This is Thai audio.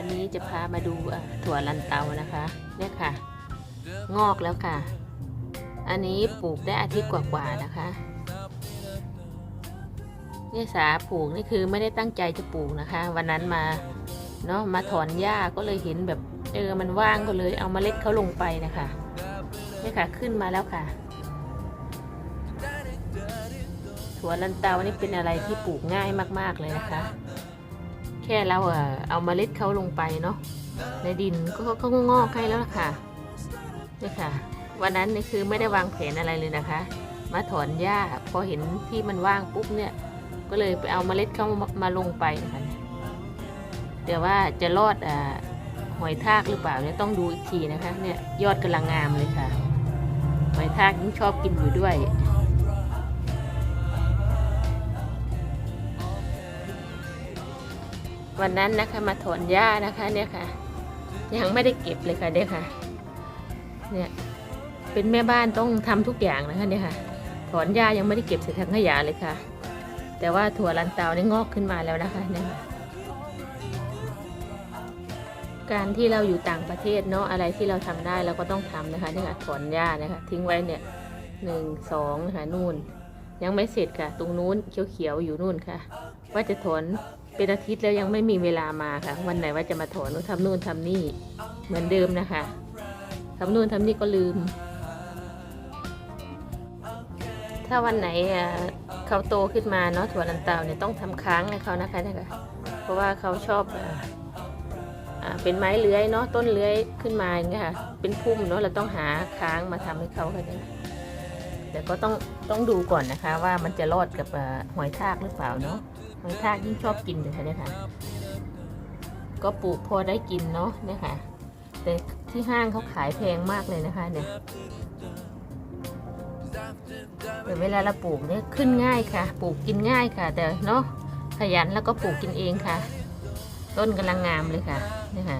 อะพามาดูถั่วลันเตานะคะเนี่ยค่ะ งอกแล้วค่ะ อันนี้ปลูกได้อาทิตย์กว่าๆนะคะเนี่ยสาปลูกนี่คือไม่ได้ตั้งใจจะปลูกนะคะ วันนั้นมาเนาะมาถอนหญ้าก็เลยเห็นแบบเออมันว่างก็เลยเอามาเล็ดเขาลงไปนะคะเนี่ยค่ะขึ้นมาแล้วค่ะ ถั่วลันเตานี่เป็นอะไรที่ปลูกง่ายมากๆเลยนะคะ แค่เราเอาเมล็ดเขาลงไปเนาะในดินก็ก็งอกให้แล้วล่ะค่ะนี่ค่ะ วันนั้นนี่คือไม่ได้วางแผนอะไรเลยนะคะ มาถอนหญ้าพอเห็นที่มันว่างปุ๊บเนี่ยก็เลยไปเอาเมล็ดเขามามาลงไปนะคะเนี่ยแต่ว่าจะรอดอ่าหอยทากหรือเปล่าเนี่ยต้องดูอีกทีนะคะ เนี่ยยอดกำลังงามเลยค่ะหอยทากยิ่งชอบกินอยู่ด้วย วันนั้นนะคะมาถอนหญ้านะคะเนี่ยค่ะ ยังไม่ได้เก็บเลยค่ะเนี่ยค่ะเนี่ยเป็นแม่บ้านต้องทำทุกอย่างนะคะเนี่ยค่ะ ถอนหญ้ายังไม่ได้เก็บใส่ถังขยะเลยค่ะ แต่ว่าถั่วลันเตาเนี่งอกขึ้นมาแล้วนะคะเนี่ยการที่เราอยู่ต่างประเทศเนาะอะไรที่เราทำได้เราก็ต้องทำนะคะเนี่ยค่ะถอนหญ้านะคะทิ้งไว้เนี่ยหนึ่งสองนะคะนู่น ยังไม่เสร็จค่ะ ตรงนู้นเขียวๆอยู่นู่นค่ะ ว่าจะถอนเป็นอาทิตย์แล้วยังไม่มีเวลามาค่ะ วันไหนว่าจะมาถอนก็ทำนู่นทำนี่เหมือนเดิมนะคะทำนู่นทำนี่ก็ลืม ถ้าวันไหนเขาโตขึ้นมาเนาะถั่วลันเตาเนี่ยต้องทำค้างให้เขานะคะเนี่ยค่ะเพราะว่าเขาชอบอ่าเป็นไม้เลื้อยเนาะต้นเลื้อยขึ้นมาอย่างเงี้ยค่ะ เป็นพุ่มเนาะเราต้องหาค้างมาทำให้เขาค่ะเนี่ย แต่ก็ต้องต้องดูก่อนนะคะว่ามันจะรอดกับหอยทากหรือเปล่าเนาะหอยทากยิ่งชอบกินเลยค่ะเนี่ยค่ะ ก็ปลูกพอได้กินเนาะเนี่ยค่ะ แต่ที่ห้างเขาขายแพงมากเลยนะคะเนี่ยแต่เวลาเราปลูกเนี่ยขึ้นง่ายค่ะ ปลูกกินง่ายค่ะ แต่เนาะขยันแล้วก็ปลูกกินเองค่ะ ต้นกำลังงามเลยค่ะนี่ค่ะ